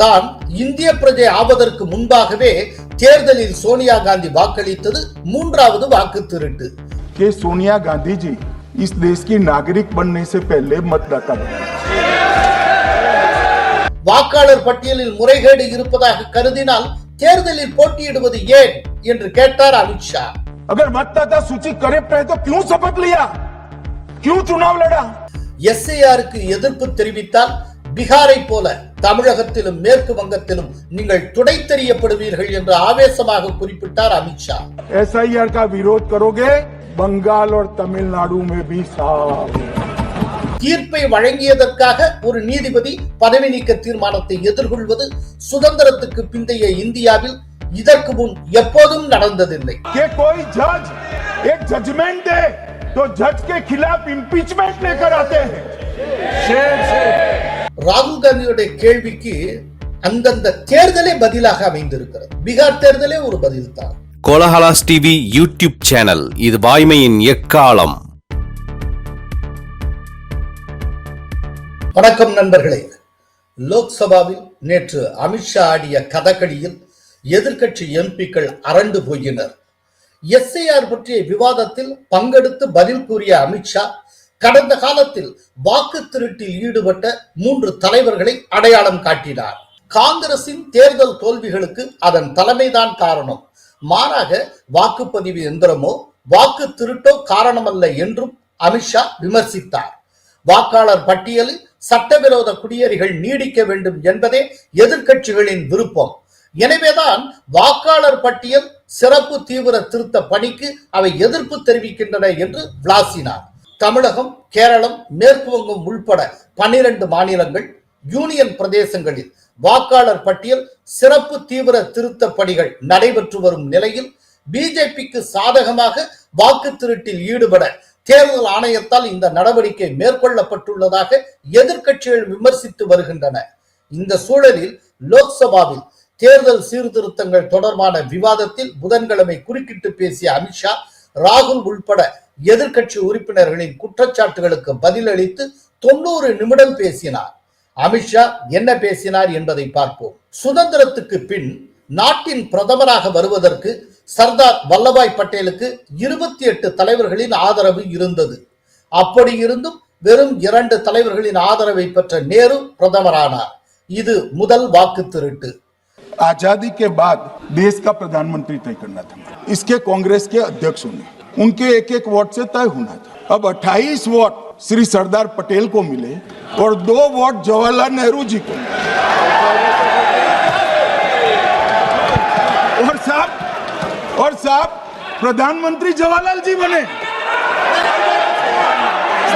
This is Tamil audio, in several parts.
தான் இந்திய பிரஜை ஆவதற்கு முன்பாகவே தேர்தலில் சோனியா காந்தி வாக்களித்தது மூன்றாவது வாக்கு திருட்டு कि सोनिया गांधी जी इस देश की नागरिक बनने से पहले मतदाता बने வாக்காளர் பட்டியலில் முறைகேடு இருப்பதாக கருதினால் தேர்தலில் போட்டியிடுவது ஏன் என்று கேட்டார் அமித்ஷா अगर मतदाता सूची करेक्ट है तो क्यों शपथ लिया क्यों चुनाव लड़ा எஸ்ஐஆருக்கு எதிர்ப்பு தெரிவித்தால் பீகாரை போல தமிழகத்திலும் மேற்கு வங்கத்திலும் நீங்கள் துடை தெரியப்படுவீர்கள் என்று ஆவேசமாக குறிப்பிட்டார் அமித்ஷா एसआईआर का विरोध करोगे बंगाल और तमिलनाडु में भी साफ தீர்ப்பை வழங்கியதற்காக ஒரு நீதிபதி பதவி நீக்க தீர்மானத்தை எதிர்கொள்வது சுதந்திரத்துக்கு பிந்தைய இந்தியாவில் இதற்கு முன் எப்போதும் நடந்ததில்லை कि कोई जज एक जजमेंट दे तो जज के खिलाफ इम्पीचमेंट लेकर आते हैं ராகுல் காந்தியுடைய கேள்விக்கு அந்தந்த தேர்தலே பதிலாக அமைந்திருக்கிறது. பீகார் தேர்தலே ஒரு பதில் தான் கோலஹலாஸ் டிவி யூடியூப் சேனல் இது வாய்மையின் எக்காலம். வணக்கம் நண்பர்களே. லோக்சபாவில் நேற்று அமித்ஷா ஆடிய கதகளியில் எதிர்க்கட்சி எம்பிக்கள் அரண்டு போயினர். எஸ்ஐஆர் பற்றிய விவாதத்தில் பங்கெடுத்து பதில் கூறிய அமித்ஷா கடந்த காலத்தில் வாக்கு திருட்டில் ஈடுபட்ட மூன்று தலைவர்களை அடையாளம் காட்டினார். காங்கிரசின் தேர்தல் தோல்விகளுக்கு அதன் தலைமைதான் காரணம். மாறாக வாக்குப்பதிவு எந்திரமோ வாக்கு திருட்டோ காரணமல்ல என்றும் அமித்ஷா விமர்சித்தார். வாக்காளர் பட்டியலில் சட்டவிரோத குடியேறிகள் நீடிக்க வேண்டும் என்பதே எதிர்க்கட்சிகளின் விருப்பம். எனவேதான் வாக்காளர் பட்டியல் சிறப்பு தீவிர திருத்த பணிக்கு அவை எதிர்ப்பு தெரிவிக்கின்றன என்று விளாசினார். தமிழகம் கேரளம் மேற்கு வங்கம் உள்பட பன்னிரண்டு மாநிலங்கள் யூனியன் பிரதேசங்களில் வாக்காளர் பட்டியல் சிறப்பு தீவிர திருத்த பணிகள் நடைபெற்று வரும் நிலையில் பிஜேபிக்கு சாதகமாக வாக்கு திருட்டில் ஈடுபட தேர்தல் ஆணையத்தால் இந்த நடவடிக்கை மேற்கொள்ளப்பட்டுள்ளதாக எதிர்க்கட்சிகள் விமர்சித்து வருகின்றன. இந்த சூழலில் லோக்சபாவில் தேர்தல் சீர்திருத்தங்கள் தொடர்பான விவாதத்தில் புதன்கிழமை குறுக்கிட்டு பேசிய அமித்ஷா ராகுல் உள்பட எதிர்கட்சி உறுப்பினர்களின் குற்றச்சாட்டுகளுக்கு பதிலளித்து தொண்ணூறு நிமிடம் பேசினார். அமித்ஷா என்ன பேசினார் என்பதை பார்ப்போம். சுதந்திரத்துக்கு பின் நாட்டின் பிரதமராக வருவதற்கு சர்தார் வல்லபாய் பட்டேலுக்கு இருபத்தி எட்டு தலைவர்களின் ஆதரவு இருந்தது. அப்படி இருந்தும் வெறும் இரண்டு தலைவர்களின் ஆதரவை பெற்ற நேரு பிரதமரானார். இது முதல் வாக்கு திருட்டு. ஆஜாதி கே பாத் தேஸ் கா பிரதான் மந்திரி தை கர்னா தா இஸ்கே காங்கிரஸ் கே அத்தியக்ஷ उनके एक एक वोट से तय होना था अब 28 वोट श्री सरदार पटेल को मिले और दो वोट जवाहरलाल नेहरू जी को मिले। और साहब और साहब प्रधानमंत्री जवाहरलाल जी बने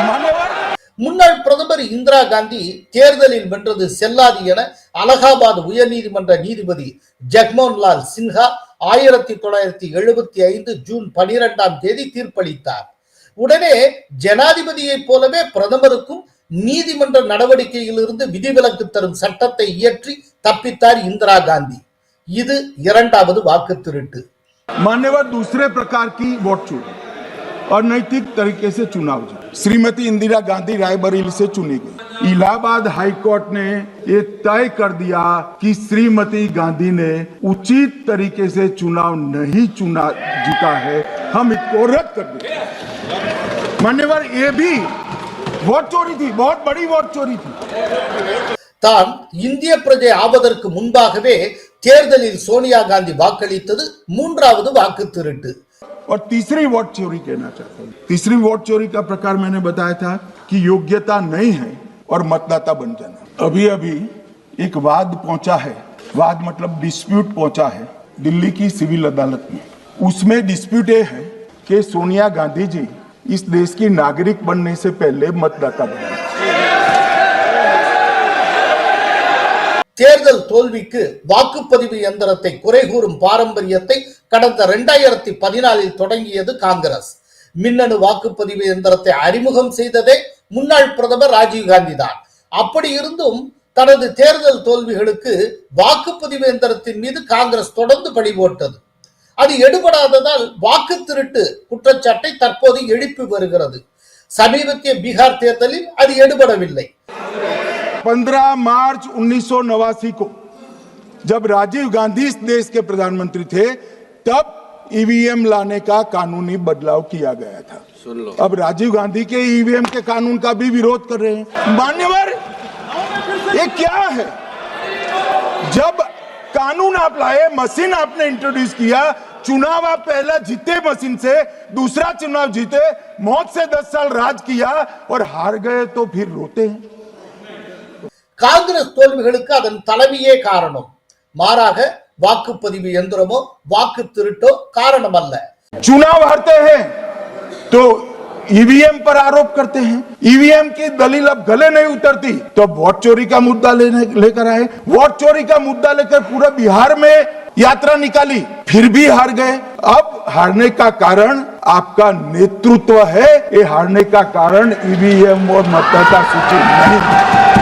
मान्यवर முன்னாள் பிரதமர் இந்திரா காந்தி தேர்தலில் வென்றது செல்லாது என அலகாபாத் உயர்நீதிமன்ற நீதிபதி ஜக்மோகன் லால் சின்ஹா ஆயிரத்தி தொள்ளாயிரத்தி எழுபத்தி ஐந்து ஜூன் பனிரெண்டாம் தேதி தீர்ப்பளித்தார் உடனே ஜனாதிபதியைப் போலவே பிரதமருக்கும் நீதிமன்ற நடவடிக்கையிலிருந்து விதிவிலக்கு தரும் சட்டத்தை இயற்றி தப்பித்தார் இந்திரா காந்தி இது இரண்டாவது வாக்கு திருட்டு मान्यवर दूसरे प्रकार की वोट चोरी अनैतिक तरीके से चुनाव जीत श्रीमती इंदिरा गांधी रायबरेली से चुनी गई इलाहाबाद हाई कोर्ट ने ये तय कर दिया कि श्रीमती गांधी ने उचित तरीके से चुनाव नहीं चुना जीता है हम इसको रद्द कर देते हैं। मान्यवर ये भी वोट चोरी थी बहुत बड़ी वोट चोरी थी தான் இந்திய பிரஜை ஆவதற்கு முன்பாகவே தேர்தலில் சோனியா காந்தி வாக்களித்தது மூன்றாவது வாக்கு திருட்டு और तीसरी वोट चोरी कहना चाहता हूँ। तीसरी वोट चोरी का प्रकार मैंने बताया था कि योग्यता नहीं है और मतदाता बन जाना। अभी अभी एक वाद पहुँचा है। वाद मतलब डिस्प्यूट पहुँचा है दिल्ली की सिविल अदालत में। उसमें डिस्प्यूट ये है कि सोनिया गांधी जी इस देश की नागरिक बनने से पहले मतदाता बने। தேர்தல் தோல்விக்கு வாக்குப்பதிவு எந்திரத்தை குறை கூறும் பாரம்பரியத்தை கடந்த இரண்டாயிரத்தி பதினாலில் தொடங்கியது காங்கிரஸ். மின்னணு வாக்குப்பதிவு எந்திரத்தை அறிமுகம் செய்ததே முன்னாள் பிரதமர் ராஜீவ்காந்தி தான் அப்படி இருந்தும் தனது தேர்தல் தோல்விகளுக்கு வாக்குப்பதிவு எந்திரத்தின் மீது காங்கிரஸ் தொடர்ந்து பழி போட்டது. அது எடுபடாததால் வாக்கு திருட்டு குற்றச்சாட்டை தற்போது எழுப்பி வருகிறது. சமீபத்திய பீகார் தேர்தலில் அது எடுபடவில்லை. 15 मार्च उन्नीस सौ नवासी को जब राजीव गांधी इस देश के प्रधानमंत्री थे तब ईवीएम लाने का कानूनी बदलाव किया गया था। अब राजीव गांधी के ईवीएम के कानून का भी विरोध कर रहे हैं। मान्यवर ये क्या है? जब कानून आप लाए मशीन आपने इंट्रोड्यूस किया चुनाव आप पहला जीते मशीन से दूसरा चुनाव जीते मौत से दस साल राज किया और हार गए तो फिर रोते हैं। காங்கிரஸ் தோல்விகளுக்கு அதன் தலைமையே காரணம் மாறாக வாக்குப்பதிவு எந்திரமோ வாக்கு திருட்டோ காரணம் அல்ல चुनाव हारते हैं तो ईवीएम पर आरोप करते हैं ईवीएम की दलील अब गले नहीं उतरती तो वोट चोरी का मुद्दा लेने लेकर आए वोट चोरी का मुद्दा लेकर पूरा बिहार में यात्रा निकाली फिर भी हार गए अब हारने का कारण आपका नेतृत्व है ये हारने का कारण ईवीएम और मतदाता सूची नहीं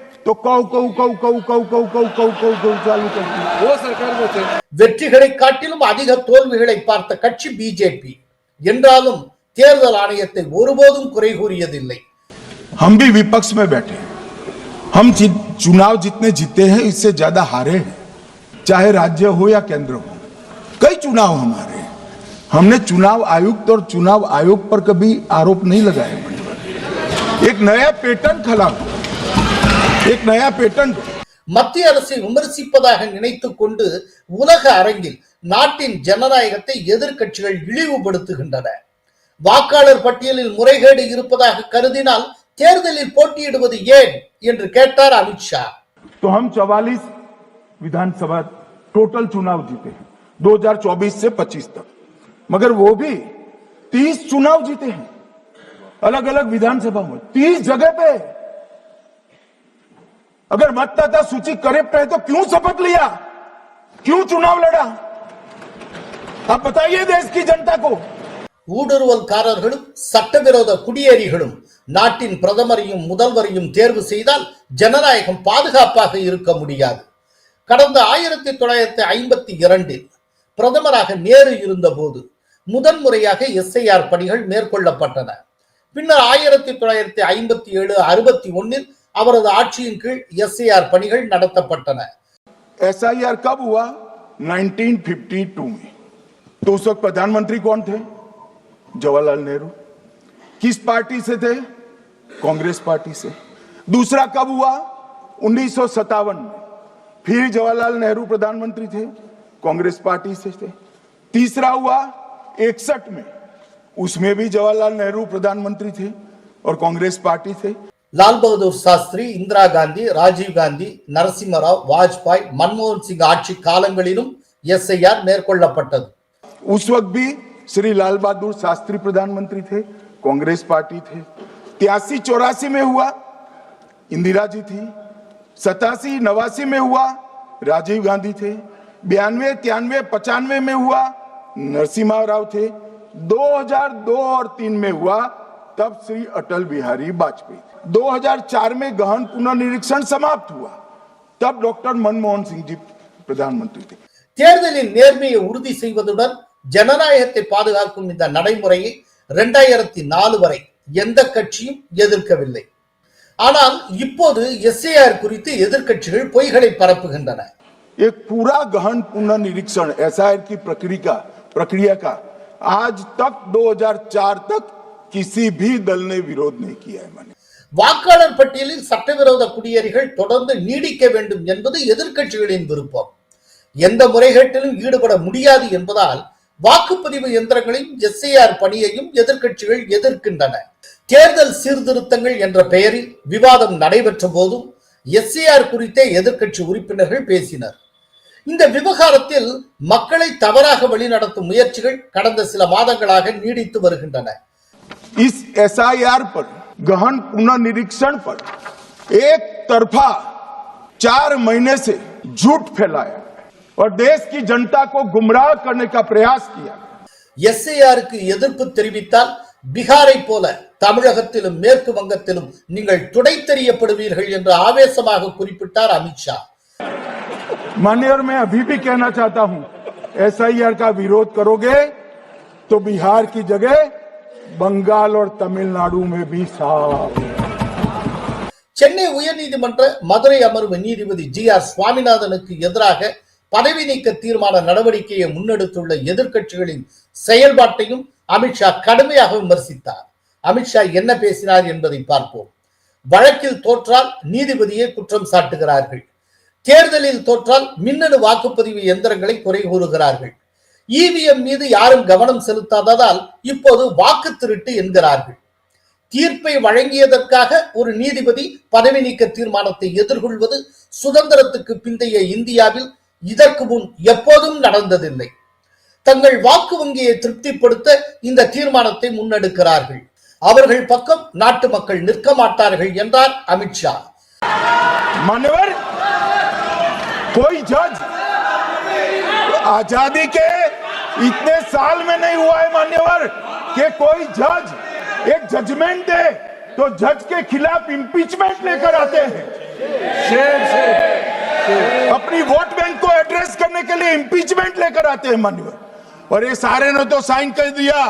तो कौ कौ कौ कौ कौ कौ कौ कौ कौ कौ चालू कर दी वो सरकार में थे வெற்றிகளை காட்டிலும் அதிக தோல்விகளை பார்த்த கட்சி பிஜேபி என்றாலும் தேர்தல் ஆணையத்தை ஒருபோதும் குறை கூறியதில்லை हम भी विपक्ष में बैठे हैं। हम जीत चुनाव जितने जीते हैं इससे ज्यादा हारे हैं चाहे राज्य हो या केंद्र हो कई चुनाव हमारे हैं। हमने चुनाव आयुक्त और चुनाव आयोग पर कभी आरोप नहीं लगाए एक नया पैटर्न खड़ा हुआ। एक नया पैटर्न மத்திய அரசை விமர்சிப்பதாக நினைத்துக் கொண்டு உலக அரங்கில் நாட்டின் ஜனநாயகத்தை எதிர்க்கட்சிகள் இழிவுபடுத்துகின்றன வாக்காளர் பட்டியலில் முறைகேடு இருப்பதாக கருதினால் தேர்தலில் போட்டியிடுவது ஏன் என்று கேட்டார் அமித்ஷா तो हम 44 विधानसभा टोटल चुनाव जीते हैं 2024 से 25 तक मगर वो भी 30 चुनाव जीते हैं अलग अलग विधानसभा में 30 जगह पे अगर मतदाता सूची करेक्ट है तो क्यों शपथ लिया क्यों चुनाव लड़ा आप बताइए देश की जनता को ஊடுருவல்காரர்களும் சட்டவிரோத குடியேறிகளும் நாட்டின் பிரதமரையும் முதல்வரையும் தேர்வு செய்தால் ஜனநாயகம் பாதுகாப்பாக இருக்க முடியாது கடந்த ஆயிரத்தி தொள்ளாயிரத்தி ஐம்பத்தி இரண்டில் பிரதமராக நேரு இருந்தபோது முதன்முறையாக எஸ்ஐஆர் பணிகள் மேற்கொள்ளப்பட்டன பின்னர் ஆயிரத்தி தொள்ளாயிரத்தி ஐம்பத்தி ஏழு அறுபத்தி ஒன்னில் அவரது ஆட்சியின் கீழ் எஸ்ஐஆர் பணிகள் நடத்தப்பட்டன एसआईआर कब हुआ 1952 में तो उस वक्त प्रधानमंत्री कौन थे जवाहरलाल नेहरू किस पार्टी से थे कांग्रेस पार्टी से दूसरा कब हुआ उन्नीस में फिर जवाहरलाल नेहरू प्रधानमंत्री थे कांग्रेस पार्टी से थे तीसरा हुआ इकसठ में उसमें भी जवाहरलाल नेहरू प्रधानमंत्री थे और कांग्रेस पार्टी से லால் பகதூர் சாஸ்திரி இந்திரா காந்தி ராஜீவ் காந்தி நரசிம்மராவ் வாஜ்பாய் மன்மோகன் சிங் ஆட்சி காலங்களிலும் எஸ்ஐஆர் மேற்கொள்ளப்பட்டது उस वक्त भी श्री लाल बहादुर शास्त्री प्रधानमंत्री थे कांग्रेस पार्टी थे तिरासी चौरासी में हुआ इंदिरा जी थी सतासी नवासी में हुआ राजीव गांधी थे बयानवे तिरानवे पचानवे में हुआ नरसिम्हा राव थे 2002 और तीन में हुआ तब श्री अटल बिहारी वाजपेयी थे 2004 में गहन पुनर्निरीक्षण समाप्त हुआ तब डॉक्टर मनमोहन सिंह जी प्रधानमंत्री थे தேர்தலின் நேர்மையை உறுதி செய்வதுடன் ஜனநாயகத்தை பாதுகாக்கும் இந்த நடைமுறையை இரண்டாயிரத்தி நாலு வரை எந்த கட்சியும் எதிர்க்கவில்லை ஆனால் இப்போது எஸ்ஏஆர் குறித்து எதிர்க்கட்சிகள் பொய்களை பரப்புகின்றன एक पूरा गहन पुनर्निरीक्षण एसआईआर की प्रक्रिया प्रक्रिया का आज तक 2004 तक किसी भी दल ने विरोध नहीं किया है मैंने வாக்காளர் பட்டியலில் சட்டவிரோத குடியேறிகள் தொடர்ந்து நீடிக்க வேண்டும் என்பது எதிர்கட்சிகளின் விருப்பம். எந்த முறைகேட்டிலும் ஈடுபட முடியாது என்பதால் வாக்குப்பதிவு எந்திரங்களையும் எஸ்ஐஆர் பணியையும் எதிர்கட்சிகள் எதிர்க்கின்றன. தேர்தல் சீர்திருத்தங்கள் என்ற பெயரில் விவாதம் நடைபெற்ற போதும் எஸ்ஐஆர் குறித்தே எதிர்கட்சி உறுப்பினர்கள் பேசினர். இந்த விவகாரத்தில் மக்களை தவறாக வழிநடத்தும் முயற்சிகள் கடந்த சில மாதங்களாக நீடித்து வருகின்றன. गहन पुनर्निरीक्षण पर एक तरफा चार महीने से झूठ फैलाया और देश की जनता को गुमराह करने का प्रयास किया எஸ்ஐஆருக்கு எதிர்ப்பு தெரிவித்தால் பீகாரை போல தமிழகத்திலும் மேற்கு வங்கத்திலும் நீங்கள் துடை தெரியப்படுவீர்கள் என்று ஆவேசமாக குறிப்பிட்டார் அமித்ஷா मान्यवर मैं अभी भी कहना चाहता हूं एसआईआर का विरोध करोगे तो बिहार की जगह बंगाल और तमिलनाडु में भी साफ சென்னை உயர்நீதிமன்ற மதுரை அமர்வு நீதிபதி ஜி ஆர் சுவாமிநாதனுக்கு எதிராக பதவி நீக்க தீர்மான நடவடிக்கையை முன்னெடுத்துள்ள எதிர்க்கட்சிகளின் செயல்பாட்டையும் அமித்ஷா கடுமையாக விமர்சித்தார் அமித்ஷா என்ன பேசினார் என்பதை பார்ப்போம் வழக்கில் தோற்றால் நீதிபதியை குற்றம் சாட்டுகிறார்கள் தேர்தலில் தோற்றால் மின்னணு வாக்குப்பதிவு எந்திரங்களை குறை கூறுகிறார்கள் இவிஎம் மீது யாரும் கவனம் செலுத்தாததால் இப்போது வாக்கு திருட்டு என்கிறார்கள் தீர்ப்பை வழங்கியதற்காக ஒரு நீதிபதி பதவி நீக்க தீர்மானத்தை எதிர்கொள்வது சுதந்திரத்துக்கு பிந்தைய இந்தியாவில் இதற்கு முன் எப்போதும் நடந்ததில்லை தங்கள் வாக்கு வங்கியை திருப்திப்படுத்த இந்த தீர்மானத்தை முன்னெடுக்கிறார்கள் அவர்கள் பக்கம் நாட்டு மக்கள் நிற்க மாட்டார்கள் என்றார் அமித்ஷா मान्यवर कोई जज आजादी के इतने साल में नहीं हुआ है मान्यवर कि कोई जज एक जजमेंट दे तो जज के खिलाफ इंपीचमेंट लेकर आते हैं। शेर, शेर, अपनी वोट बैंक को एड्रेस करने के लिए इंपीचमेंट लेकर आते हैं मान्यवर। और ये सारे ने तो साइन कर दिया।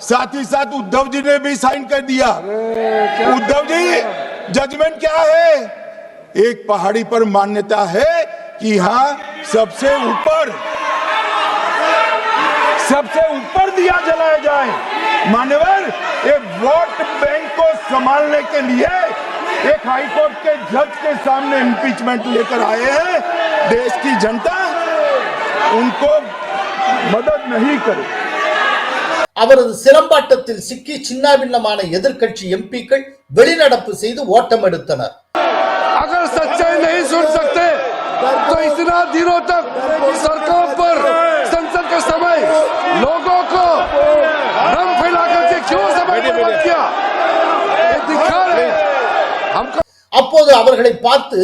साथ ही साथ उद्धव जी ने भी साइन कर दिया। उद्धव जी जजमेंट क्या है? एक पहाड़ी पर मान्यता है कि यहाँ सबसे ऊपर सबसे ऊपर दिया जलाया जाए मान्यवर एक वोट बैंक को संभालने के लिए एक हाईकोर्ट के जज के सामने इम्पीचमेंट लेकर आए हैं देश की जनता उनको मदद नहीं करे அவரது சிலம்பாட்டத்தில் சிக்கி சின்னாபின்னமான எதிர்க்கட்சி எம்பிக்கள் வெளிநடப்பு செய்து ஓட்டம் எடுத்தனர் अगर सच्चाई नहीं सुन सकते तो इतना दिनों तक सड़कों पर संसद के समय लोगों को रंग फैला करके क्यों समय बर्बाद किया ये दिखा रहे हमको அப்போது அவர்களை பார்த்து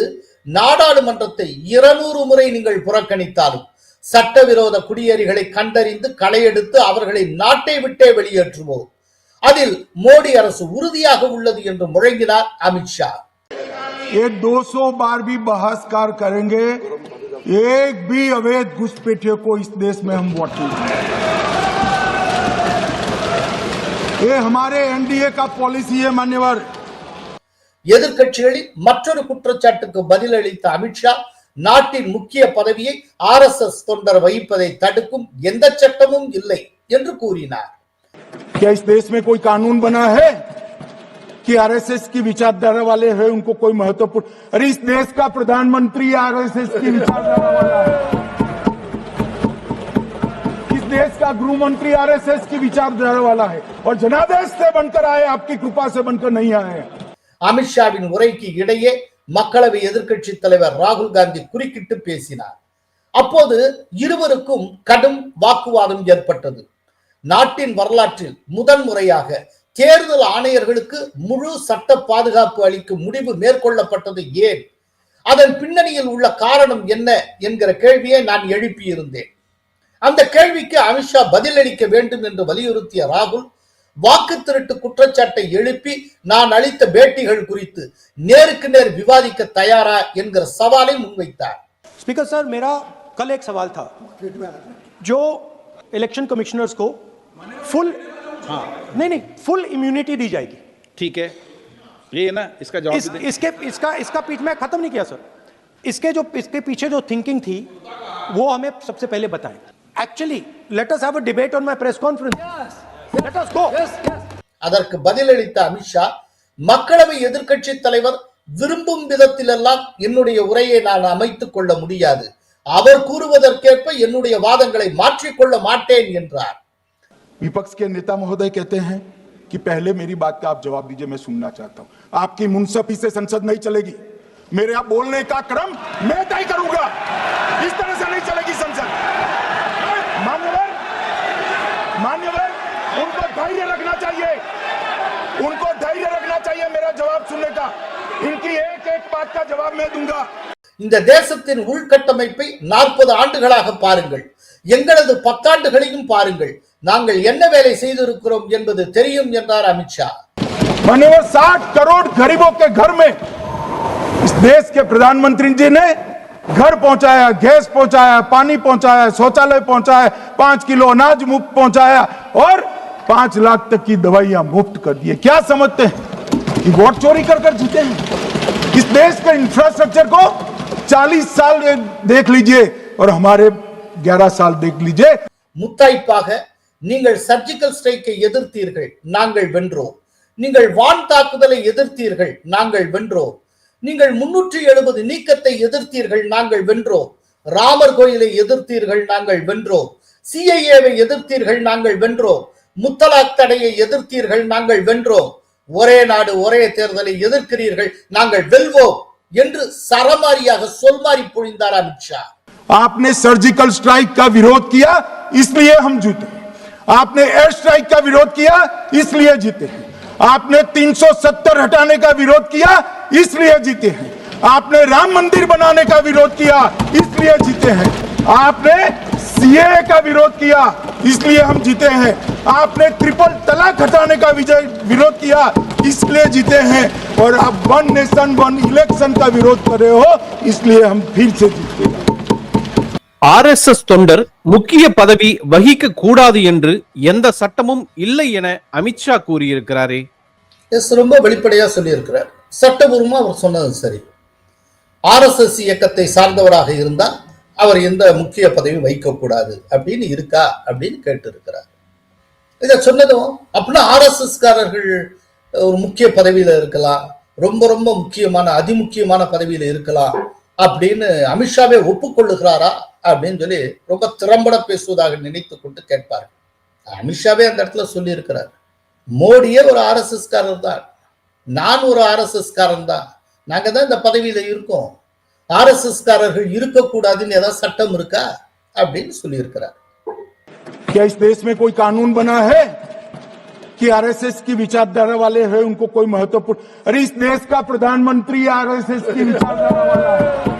நாடாளுமன்றத்தை இருநூறு முறை நீங்கள் புறக்கணித்தாலும் சட்டவிரோத குடியேறிகளை கண்டறிந்து களையெடுத்து அவர்களை நாட்டை விட்டே வெளியேற்றுவோம் அதில் மோடி அரசு உறுதியாக உள்ளது என்று முழங்கினார் அமித்ஷா ये 200 बार भी बहसकार करेंगे एक भी अवैध घुसपैठियों को इस देश में हम वोट नहीं देंगे। ये हमारे एनडीए का पॉलिसी है मान्यवर எதிர்க்கட்சிகளில் மற்றொரு குற்றச்சாட்டுக்கு பதிலளித்த அமித்ஷா நாட்டின் முக்கிய பதவியை ஆர் எஸ் எஸ் தொண்டர் வகிப்பதை தடுக்கும் எந்த சட்டமும் இல்லை என்று கூறினார் क्या इस देश में कोई कानून बना है कि आरएसएस की विचारधारा वाले हैं उनको कोई महत्वपूर्ण अरे इस देश का प्रधानमंत्री आरएसएस की विचारधारा वाला है इस देश का गृह मंत्री आरएसएस की विचारधारा वाला है और जनादेश से बनकर आए आपकी कृपा से बनकर नहीं आए हैं அமித்ஷாவின் உரைக்கு இடையே மக்களவை எதிர்க்கட்சி தலைவர் ராகுல் காந்தி குறுக்கிட்டு பேசினார் அப்போது இருவருக்கும் கடும் வாக்குவாதம் ஏற்பட்டது நாட்டின் வரலாற்றில் முதன் முறையாக தேர்தல் ஆணையர்களுக்கு முழு சட்ட பாதுகாப்பு அளிக்கும் முடிவு மேற்கொள்ளப்பட்டது ஏன் அதன் பின்னணியில் உள்ள காரணம் என்ன என்கிற கேள்வியை நான் எழுப்பியிருந்தேன் அந்த கேள்விக்கு அமித்ஷா பதிலளிக்க வேண்டும் என்று வலியுறுத்திய ராகுல் வாக்கு திருட்டு குற்றச்சாட்டை எழுப்பி நான் அளித்த பேட்டிகள் குறித்து நேருக்கு நேர் விவாதிக்க தயாரா என்கிற சவாலை முன்வைத்தார் स्पीकर सर मेरा कल एक सवाल था जो इलेक्शन कमिश्नर्स को फुल नहीं नहीं फुल इम्यूनिटी दी जाएगी ठीक है ये है ना इसका जवाब इस, भी दें। इसके इसका इसका पीठ में खत्म नहीं किया सर इसके जो इसके पीछे जो थिंकिंग थी वो हमें सबसे पहले बताएं actually let us have a debate on my press conference let us go அதற்கு பதிலளித்த அமித்ஷா மக்களவை எதிர்க்கட்சி தலைவர் விரும்பும் விதத்திலெல்லாம் என்னுடைய உரையை நான் அமைத்துக் கொள்ள முடியாது அவர் கூறுவதற்கேற்ப என்னுடைய வாதங்களை மாற்றிக்கொள்ள மாட்டேன் என்றார் विपक्ष के नेता महोदय कहते हैं कि पहले मेरी बात का आप जवाब दीजिए मैं सुनना चाहता हूं आपकी मुनसफी से संसद नहीं चलेगी मेरे आप बोलने का क्रम मैं तय करूंगा इस तरह से नहीं चलेगी संसद मान्यवर मान्यवर उनको धैर्य रखना चाहिए उनको धैर्य रखना चाहिए मेरा जवाब सुनने का इनकी एक एक बात का जवाब मैं दूंगा இந்த தேசத்தின் உள்கட்டமைப்பை நாற்பது ஆண்டுகளாக பாருங்கள் எங்களது பத்தாண்டுகளையும் பாருங்கள் நாங்கள் என்ன வேலை செய்திருக்கிறோம் என்பது தெரியும் என்றார் அமித்ஷா माने वो साठ करोड़ गरीबों के घर में इस देश के प्रधानमंत्री जी ने घर पहुंचाया गैस पहुंचाया पानी पहुंचाया शौचालय पहुंचाया पांच किलो अनाज मुफ्त पहुंचाया और पांच लाख तक की दवाइयां मुफ्त कर दिए क्या समझते हैं कि वोट चोरी कर कर जीते हैं इस देश के इंफ्रास्ट्रक्चर को 40 साल देख लीजिए और हमारे 11 साल देख लीजिए முத்தாய்ப்பாக நீங்கள் சர்ஜிக்கல் ஸ்ட்ரைக்கை எதிர்த்தீர்கள் நாங்கள் வென்றோம் நீங்கள் வான் தாக்குதலை எதிர்த்தீர்கள் நாங்கள் வென்றோம் நீங்கள் முன்னூற்றி எழுபது நீக்கத்தை எதிர்த்தீர்கள் நாங்கள் வென்றோம் ராமர் கோயிலை எதிர்த்தீர்கள் நாங்கள் வென்றோம் சிஐஏவை எதிர்த்தீர்கள் நாங்கள் வென்றோம் முத்தலாக் தடையை எதிர்த்தீர்கள் நாங்கள் வென்றோம் ஒரே நாடு ஒரே தேர்தலை எதிர்க்கிறீர்கள் நாங்கள் வெல்வோம் என்று சரமாரியாக சொல்மாரி பொழிந்தார் அமித்ஷா आपने सर्जिकल स्ट्राइक का विरोध किया इसलिए हम जीते आपने एयर स्ट्राइक का विरोध किया, इसलिए जीते हैं। आपने 370 हटाने का विरोध किया, इसलिए जीते हैं। आपने राम मंदिर बनाने का विरोध किया, इसलिए जीते हैं। आपने सीए का विरोध किया, इसलिए हम जीते हैं। आपने ट्रिपल तलाक हटाने का विजय, विरोध किया, इसलिए जीते हैं। और आप वन नेशन वन इलेक्शन का विरोध कर रहे हो, इसलिए हम फिर से जीते ஆர்எஸ்எஸ் தொண்டர் முக்கிய பதவி வகிக்க கூடாது என்று எந்த சட்டமும் இல்லை என அமித்ஷா கூறியிருக்கிறாரே. எஸ் ரொம்ப வெளிப்படையா சொல்லியிருக்கிறார். சட்டபூர்வமா அவர் சொன்னது சரி. ஆர்எஸ்எஸ் இயக்கத்தை சார்ந்தவராக இருந்தால் அவர் எந்த முக்கிய பதவி வைக்கக்கூடாது அப்படின்னு இருக்கா அப்படின்னு கேட்டிருக்கிறார். இதை சொன்னதும் அப்படின்னா ஆர்எஸ்எஸ் காரர்கள் ஒரு முக்கிய பதவியில இருக்கலாம். ரொம்ப ரொம்ப முக்கியமான அதிமுக்கியமான பதவியில இருக்கலாம். அப்படின்னு அமித்ஷாவே ஒப்புக்கொள்ளுகிறாரா அப்படின்னு சொல்லி ரொம்ப திறம்பட பேசுவதாக நினைத்து கொண்டு கேட்பார் அமித்ஷாவே அந்த இடத்துல சொல்லி இருக்கிறார் மோடியே ஒரு ஆர்எஸ்எஸ் காரர் தான் நான் ஒரு ஆர்எஸ்எஸ் காரன் தான் நாங்க தான் இந்த பதவியில இருக்கோம் ஆர்எஸ்எஸ் காரர்கள் இருக்கக்கூடாதுன்னு ஏதாவது சட்டம் இருக்கா அப்படின்னு சொல்லியிருக்கிறார் क्या इस देश में कोई कानून बना है कि आरएसएस की विचारधारा वाले हैं उनको कोई महत्वपूर्ण अरे इस देश का प्रधानमंत्री आरएसएस की विचारधारा वाला है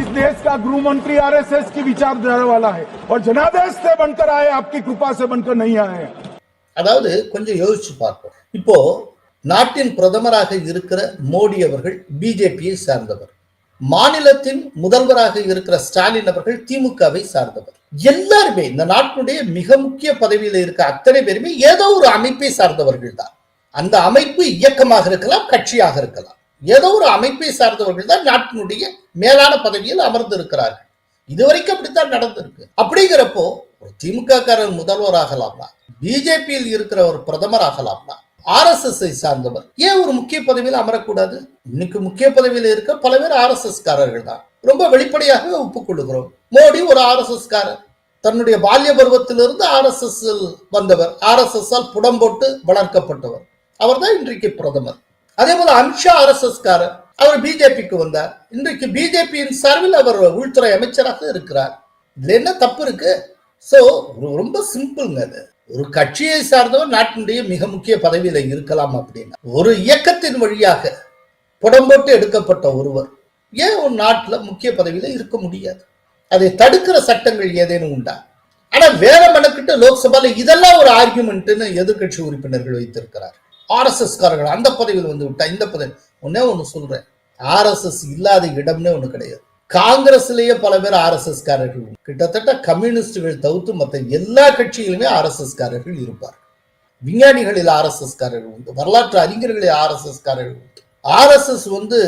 इस देश का गृह मंत्री आरएसएस की विचारधारा वाला है और जनादेश से बनकर आए आपकी कृपा से बनकर नहीं आए हैं அதாவது கொஞ்சம் யோசிச்சு பார்ப்போம் இப்போ நாட்டின் பிரதமராக இருக்கிற மோடி அவர்கள் பிஜேபியை சார்ந்தவர் மாநிலத்தின் முதல்வராக இருக்கிற ஸ்டாலின் அவர்கள் திமுகவை சார்ந்தவர். எல்லாருமே இந்த நாட்டினுடைய மிக முக்கிய பதவியில் இருக்க அத்தனை பேருமே ஏதோ ஒரு அமைப்பை சார்ந்தவர்கள் தான். அந்த அமைப்பு இயக்கமாக இருக்கலாம் கட்சியாக இருக்கலாம். ஏதோ ஒரு அமைப்பை சார்ந்தவர்கள் தான் நாட்டினுடைய மேலான பதவியில் அமர்ந்து இருக்கிறார்கள் இதுவரைக்கும் அப்படித்தான் நடந்திருக்கு. அப்படிங்கிறப்போ ஒரு திமுக காரர் முதல்வராகலாம்னா பிஜேபியில் இருக்கிற ஒரு பிரதமர் ஆகலாம்னா ஆர்எஸ்எஸ் சார்ந்தவர். ஏன் ஒரு முக்கிய பதவியில் அமரக்கூடாது? இன்னைக்கு முக்கிய பதவியில் இருக்க பல பேர் ஆர்எஸ்எஸ் காரர்கள் தான். ரொம்ப வெளிப்படையாக ஒப்புக்கொள்ளுகிறோம் மோடி ஒரு ஆர்எஸ்எஸ் காரர் தன்னுடைய பால்ய பருவத்திலிருந்து ஆர்எஸ்எஸ் வந்தவர். ஆர்எஸ்எஸ் ஆல் புடம் போட்டு வளர்க்கப்பட்டவர். அவர்தான் இன்றைக்கு பிரதமர். அதே போல அமித்ஷா ஆர்எஸ்எஸ் காரர் அவர் பிஜேபிக்கு வந்தார். இன்றைக்கு பிஜேபியின் சார்பில் அவர் உள்துறை அமைச்சராக இருக்கிறார். இதுல என்ன தப்பு இருக்கு? சோ ரொம்ப சிம்பிள்ங்க அது. ஒரு கட்சியை சார்ந்தவர் நாட்டினுடைய மிக முக்கிய பதவியில இருக்கலாம் அப்படின்னா ஒரு இயக்கத்தின் வழியாக புடம்போட்டு எடுக்கப்பட்ட ஒருவர் ஏன் ஒரு நாட்டுல முக்கிய பதவியில இருக்க முடியாது? அதை தடுக்கிற சட்டங்கள் ஏதேனும் உண்டா? ஆனா வேற மனக்கிட்ட லோக்சபால இதெல்லாம் ஒரு ஆர்குமெண்ட்னு எதிர்க்கட்சி உறுப்பினர்கள் வைத்திருக்கிறார். ஆர்எஸ்எஸ் காரர்கள் அந்த பதவியில் வந்து விட்டா இந்த பதவி ஒன்னே ஒண்ணு சொல்றேன். ஆர்எஸ்எஸ் இல்லாத இடம்னே ஒண்ணு கிடையாது. காங்கிரஸ்லயே பல பேர் ஆர்எஸ்எஸ் காரர்கள். உண்டு. கிட்டத்தட்ட கம்யூனிஸ்டுகள் தவிர்த்து மற்ற எல்லா கட்சியிலுமே ஆர்எஸ்எஸ் காரர்கள் இருப்பார். விஞ்ஞானிகளில் ஆர்எஸ்எஸ் காரர்கள் உண்டு. வரலாற்று அறிஞர்களில் ஆர்எஸ்எஸ் காரர்கள் உண்டு. ஆர்எஸ்எஸ் வந்து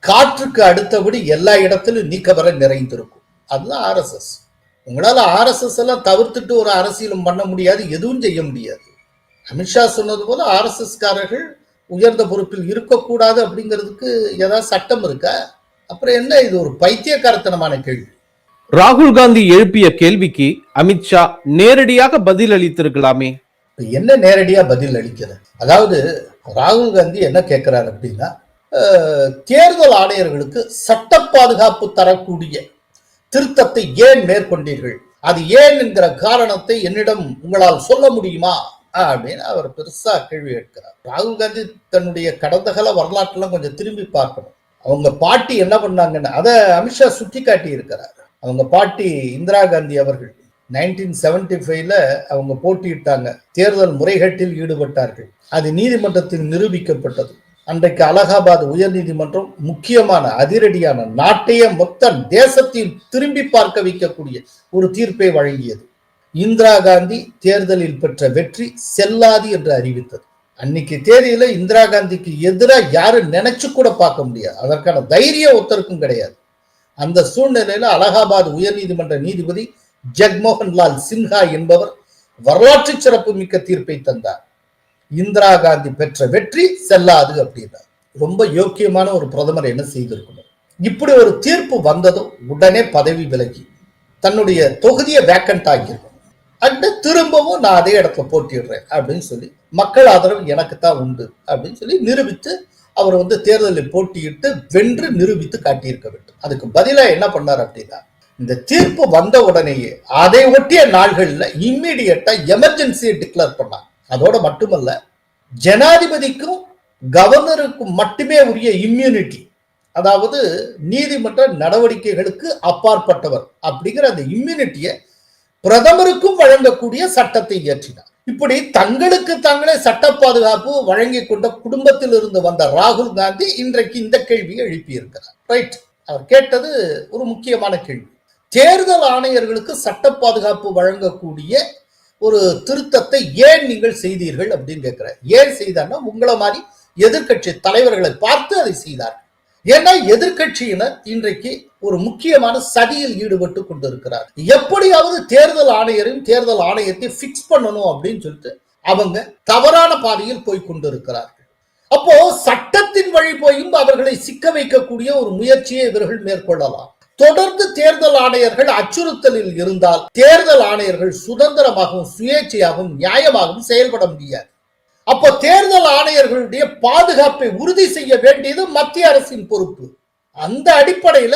காற்றுக்கு அடுத்தபடி எல்லா இடத்திலும் நீக்கவர நிறைந்திருக்கும். அதுதான் ஆர்எஸ்எஸ் உங்களால ஆர்எஸ்எஸ் எல்லாம் தவிர்த்துட்டு ஒரு அரசியலும் பண்ண முடியாது எதுவும் செய்ய முடியாது. அமித்ஷா சொன்னது போல ஆர்எஸ்எஸ் காரர்கள் உயர்ந்த பொறுப்பில் இருக்கக்கூடாது அப்படிங்கிறதுக்கு ஏதாவது சட்டம் இருக்கா? அப்புறம் என்ன இது ஒரு பைத்தியக்காரத்தனமான கேள்வி? ராகுல் காந்தி எழுப்பிய கேள்விக்கு அமித்ஷா நேரடியாக பதில் அளித்திருக்கலாமே. என்ன நேரடியா பதில் அளிக்கிறது? அதாவது ராகுல் காந்தி என்ன கேட்கிறார் அப்படின்னா தேர்தல் ஆணையர்களுக்கு சட்ட பாதுகாப்பு தரக்கூடிய திருத்தத்தை ஏன் மேற்கொண்டீர்கள்? அது ஏன் என்கிற காரணத்தை என்னிடம் உங்களால் சொல்ல முடியுமா? அப்படின்னு அவர் பெருசா கேள்வி கேட்கிறார் ராகுல் காந்தி தன்னுடைய கடந்த கால வரலாற்றெல்லாம் கொஞ்சம் திரும்பி பார்க்கணும். அவங்க பாட்டி என்ன பண்ணாங்கன்னா அதை அமித்ஷா சுட்டி காட்டி இருக்கிறார். அவங்க பாட்டி இந்திரா காந்தி அவர்கள் நைன்டீன் செவன்டி ஃபைவ்ல அவங்க போட்டியிட்டாங்க. தேர்தல் முறைகேட்டில் ஈடுபட்டார்கள். அது நீதிமன்றத்தில் நிரூபிக்கப்பட்டது. அன்றைக்கு அலகாபாத் உயர் நீதிமன்றம் முக்கியமான அதிரடியான நாட்டையே மொத்த தேசத்தையும் திரும்பி பார்க்க வைக்கக்கூடிய ஒரு தீர்ப்பை வழங்கியது. இந்திரா காந்தி தேர்தலில் பெற்ற வெற்றி செல்லாது என்று அறிவித்தது. அன்னைக்கு தேதியில இந்திரா காந்திக்கு எதிராக யாரும் நினைச்சு கூட பார்க்க முடியாது. அதற்கான தைரியம் ஒருத்தருக்கும் கிடையாது. அந்த சூழ்நிலையில அலகாபாத் உயர்நீதிமன்ற நீதிபதி ஜெக்மோகன்லால் சின்ஹா என்பவர் வரலாற்று சிறப்பு மிக்க தீர்ப்பை தந்தார். இந்திரா காந்தி பெற்ற வெற்றி செல்லாது அப்படின்னார் ரொம்ப யோக்கியமான ஒரு பிரதமர் என்ன செய்திருக்கணும்? இப்படி ஒரு தீர்ப்பு வந்ததும் உடனே பதவி விலகி தன்னுடைய தொகுதியை வேக்கண்ட் ஆகியிருக்கும் அண்டு திரும்பவும் நான் அதே இடத்துல போட்டிடுறேன் அப்படின்னு சொல்லி மக்கள் ஆதரவு எனக்கு தான் உண்டு அப்படின்னு சொல்லி நிரூபித்து அவர் வந்து தேர்தலில் போட்டியிட்டு வென்று நிரூபித்து காட்டியிருக்க வேண்டும். அதுக்கு பதிலாக என்ன பண்ணார் அப்படின்னா இந்த தீர்ப்பு வந்த உடனேயே அதை ஒட்டிய நாள்களில் இம்மிடியட்டா எமர்ஜென்சியை டிக்ளேர் பண்ணாங்க அதோட மட்டுமல்ல ஜனாதிபதிக்கும் கவர்னருக்கும் மட்டுமே உரிய இம்யூனிட்டி அதாவது நீதிமன்ற நடவடிக்கைகளுக்கு அப்பாற்பட்டவர் அப்படிங்கிற அந்த இம்யூனிட்டியை பிரதமருக்கும் வழங்கக்கூடிய சட்டத்தை இயற்றினார். இப்படி தங்களுக்கு தாங்களே சட்ட பாதுகாப்பு வழங்கி கொண்ட குடும்பத்தில் இருந்து வந்த ராகுல் காந்தி இன்றைக்கு இந்த கேள்வியை எழுப்பியிருக்கிறார். ரைட் அவர் கேட்டது ஒரு முக்கியமான கேள்வி. தேர்தல் ஆணையர்களுக்கு சட்ட பாதுகாப்பு வழங்கக்கூடிய ஒரு திருத்தத்தை ஏன் நீங்கள் செய்தீர்கள் அப்படின்னு கேட்கிறார். ஏன் செய்தார்னா உங்களை மாதிரி எதிர்க்கட்சி தலைவர்களை பார்த்து அதை செய்தார்கள். ஏன்னா எதிர்க்கட்சியினர் இன்றைக்கு ஒரு முக்கியமான சதியில் ஈடுபட்டு கொண்டிருக்கிறார். எப்படியாவது தேர்தல் ஆணையரின் தேர்தல் ஆணையத்தை பிக்ஸ் பண்ணணும் அப்படின்னு சொல்லிட்டு அவங்க தவறான பாதையில் போய் கொண்டிருக்கிறார்கள். அப்போ சட்டத்தின் வழி போயும் அவர்களை சிக்க வைக்கக்கூடிய ஒரு முயற்சியை இவர்கள் மேற்கொள்ளலாம். தொடர்ந்து தேர்தல் ஆணையர்கள் அச்சுறுத்தலில் இருந்தால் தேர்தல் ஆணையர்கள் சுதந்திரமாகவும் சுயேட்சையாகவும் நியாயமாகவும் செயல்பட முடியாது. அப்போ தேர்தல் ஆணையர்களுடைய பாதுகாப்பை உறுதி செய்ய வேண்டியது மத்திய அரசின் பொறுப்பு. அந்த அடிப்படையில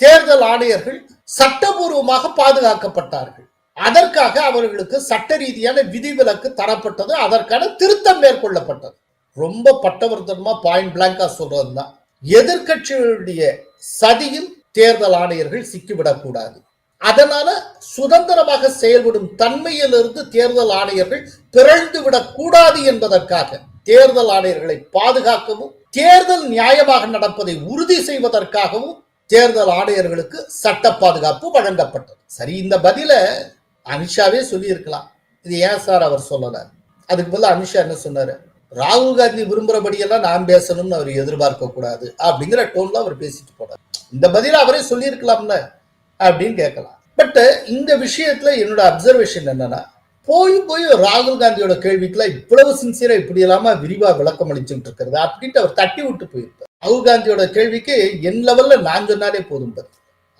தேர்தல் ஆணையர்கள் சட்டபூர்வமாக பாதுகாக்கப்பட்டார்கள். அதற்காக அவர்களுக்கு சட்ட ரீதியான விதிவிலக்கு தரப்பட்டது. அதற்கான திருத்தம் மேற்கொள்ளப்பட்டது. ரொம்ப பட்டவர்த்தனமா பாயிண்ட் பிளாங்கா சொல்றதுதான். எதிர்கட்சிகளுடைய சதியில் தேர்தல் ஆணையர்கள் சிக்கிவிடக்கூடாது. அதனால சுதந்திரமாக செயல்படும் தன்மையிலிருந்து தேர்தல் ஆணையர்கள் பிறழ்ந்து விடக்கூடாது என்பதற்காக தேர்தல் ஆணையர்களை பாதுகாக்கவும் தேர்தல் நியாயமாக நடப்பதை உறுதி செய்வதற்காகவும் தேர்தல் ஆணையர்களுக்கு சட்ட பாதுகாப்பு வழங்கப்பட்டது. சரி இந்த பதில அமித்ஷாவே சொல்லியிருக்கலாம். இது ஏன் சார் அவர் சொல்லல? அதுக்கு பதில் அமித்ஷா என்ன சொன்னாரு? ராகுல் காந்தி விரும்புறபடியெல்லாம் நான் பேசணும்னு அவர் எதிர்பார்க்க கூடாது அப்படிங்கிற டோன்ல அவர் பேசிட்டு போனார். இந்த பதில அவரே சொல்லியிருக்கலாம்ல. அப்படின்னு கேட்கலாம். பட் இந்த விஷயத்துல என்னோட அப்சர்வேஷன் என்னன்னா போய் போய் ராகுல் காந்தியோட கேள்விக்குலாம் இவ்வளவு சின்சியரா இப்படி இல்லாம விரிவா விளக்கம் அளிச்சுட்டு இருக்கிறது. அப்படின்ட்டு அவர் தட்டி விட்டு போயிருப்பார். ராகுல் காந்தியோட கேள்விக்கு என் லெவல்ல நான் சொன்னாலே போதும் பாரு.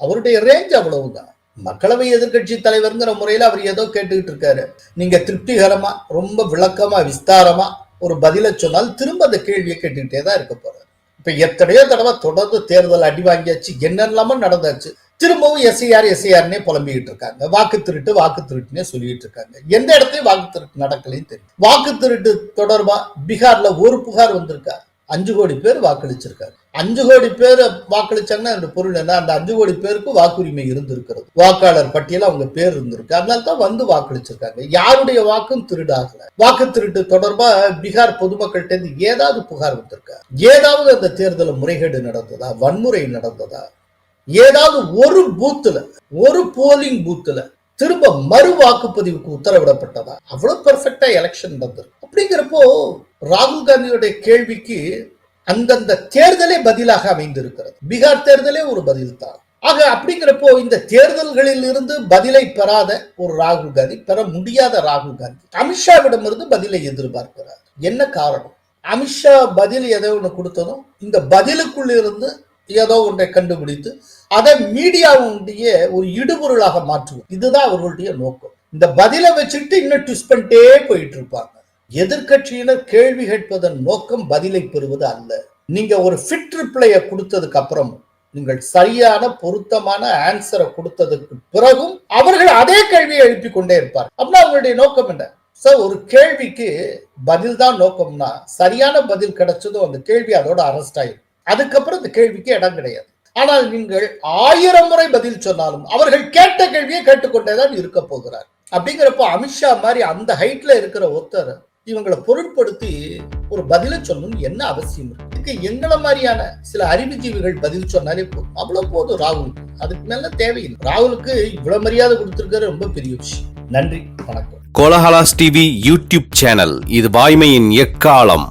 அவருடைய ரேஞ்ச் அவ்வளவுதான். மக்களவை எதிர்க்கட்சி தலைவர்ங்கிற முறையில அவர் ஏதோ கேட்டுக்கிட்டு இருக்காரு. நீங்க திருப்திகரமா ரொம்ப விளக்கமா விஸ்தாரமா ஒரு பதில சொன்னால் திரும்ப அந்த கேள்வியை கேட்டுக்கிட்டே தான் இருக்க போறாரு. இப்ப எத்தனையோ தடவை தொடர்ந்து தேர்தல் அடி வாங்கியாச்சு என்னெல்லாமோ நடந்தாச்சு. திரும்பவும் எஸ்ஐஆர் எஸ்ஐஆர்னே புலம்பிக்கிட்டு இருக்காங்க வாக்கு திருட்டு வாக்கு திருட்டுனே சொல்லிட்டு இருக்காங்க எந்த இடத்துலயும் வாக்கு திருட்டு நடக்கலையும் தெரியும் வாக்கு திருட்டு தொடர்பா பீகார்ல ஒரு புகார் வந்திருக்கா? அஞ்சு கோடி பேர் வாக்களிச்சிருக்காரு அஞ்சு கோடி பேர் வாக்களிச்சாங்கன்னா அந்த பொருள் என்ன? அந்த அஞ்சு கோடி பேருக்கு வாக்குரிமை இருந்திருக்கிறது. வாக்காளர் பட்டியல அவங்க பேர் இருந்திருக்கு. அதனால தான் வந்து வாக்களிச்சிருக்காங்க. யாருடைய வாக்கும் திருடாகல? வாக்கு திருட்டு தொடர்பா பீகார் பொதுமக்கள்கிட்ட இருந்து ஏதாவது புகார் வந்திருக்கா? ஏதாவது அந்த தேர்தலில் முறைகேடு நடந்ததா? வன்முறை நடந்ததா? ஏதாவது ஒரு பூத்துல ஒரு போலிங் பூத்துல திரும்ப மறு வாக்குப்பதிவுக்கு உத்தரவிடப்பட்டதா? அவ்வளவு பெர்ஃபெக்டா எலெக்ஷன் நடந்திருக்கு அப்படிங்கிறப்போ ராகுல் காந்தியுடைய கேள்விக்கு அந்தந்த தேர்தலே பதிலாக அமைந்திருக்கிறது. பீகார் தேர்தலே ஒரு பதில் தான் ஆக அப்படிங்கிறப்போ இந்த தேர்தல்களில் இருந்து பதிலை பெறாத ஒரு ராகுல் காந்தி பெற முடியாத ராகுல் காந்தி அமித்ஷாவிடம் இருந்து பதிலை எதிர்பார்க்கிறார். என்ன காரணம்? அமித்ஷா பதில் எதை ஒன்று கொடுத்ததும் இந்த பதிலுக்குள்ள இருந்து ஏதோ ஒன்றை கண்டுபிடித்து அதை மீடியாவுடைய ஒரு இடுபொருளாக மாற்றுவோம். இதுதான் அவர்களுடைய நோக்கம். இந்த பதிலை வச்சுட்டு இன்னும் ட்விஸ்ட் பண்ணிட்டே போயிட்டு இருப்பாங்க. எதிர்கட்சியினர் கேள்வி கேட்பதன் நோக்கம் பதிலை பெறுவது அல்ல. நீங்க ஒரு ஃபிட் ரிப்ளைய கொடுத்ததுக்கு அப்புறம் நீங்கள் சரியான பொருத்தமான ஆன்சரை கொடுத்ததுக்கு பிறகும் அவர்கள் அதே கேள்வியை எழுப்பி கொண்டே இருப்பார். அப்படின்னா அவங்களுடைய நோக்கம் என்ன? சார் ஒரு கேள்விக்கு பதில் தான் நோக்கம்னா சரியான பதில் கிடைச்சதும் அந்த கேள்வி அதோட அரெஸ்ட் ஆயிடும் அதுக்கப்புறம் இந்த கேள்விக்கு இடம் கிடையாது. ஆனால் நீங்கள் ஆயிரம் முறை பதில் சொன்னாலும் அவர்கள் கேட்ட கேள்வியை கேட்டுக்கொண்டேதான் இருக்க போகிறார். அப்படிங்கிறப்போ அமித்ஷா மாதிரி அந்த ஹைட்ல இருக்கிற ஒருத்தர் இவங்களை பொருட்படுத்தி ஒரு பதில சொல்லணும்னு என்ன அவசியம் இருக்கு? இதுக்கு எங்களை மாதிரியான சில அறிவுஜீவிகள் பதில் சொன்னாலே போதும். அவ்வளவு போதும் ராகுல். அதுக்கு மேல தேவையில்லை. ராகுலுக்கு இவ்வளவு மரியாதை கொடுத்திருக்கிறது ரொம்ப பெரிய விஷயம். நன்றி. வணக்கம். Kolahalas TV YouTube channel. இது வாய்மையின் எக்காலம்.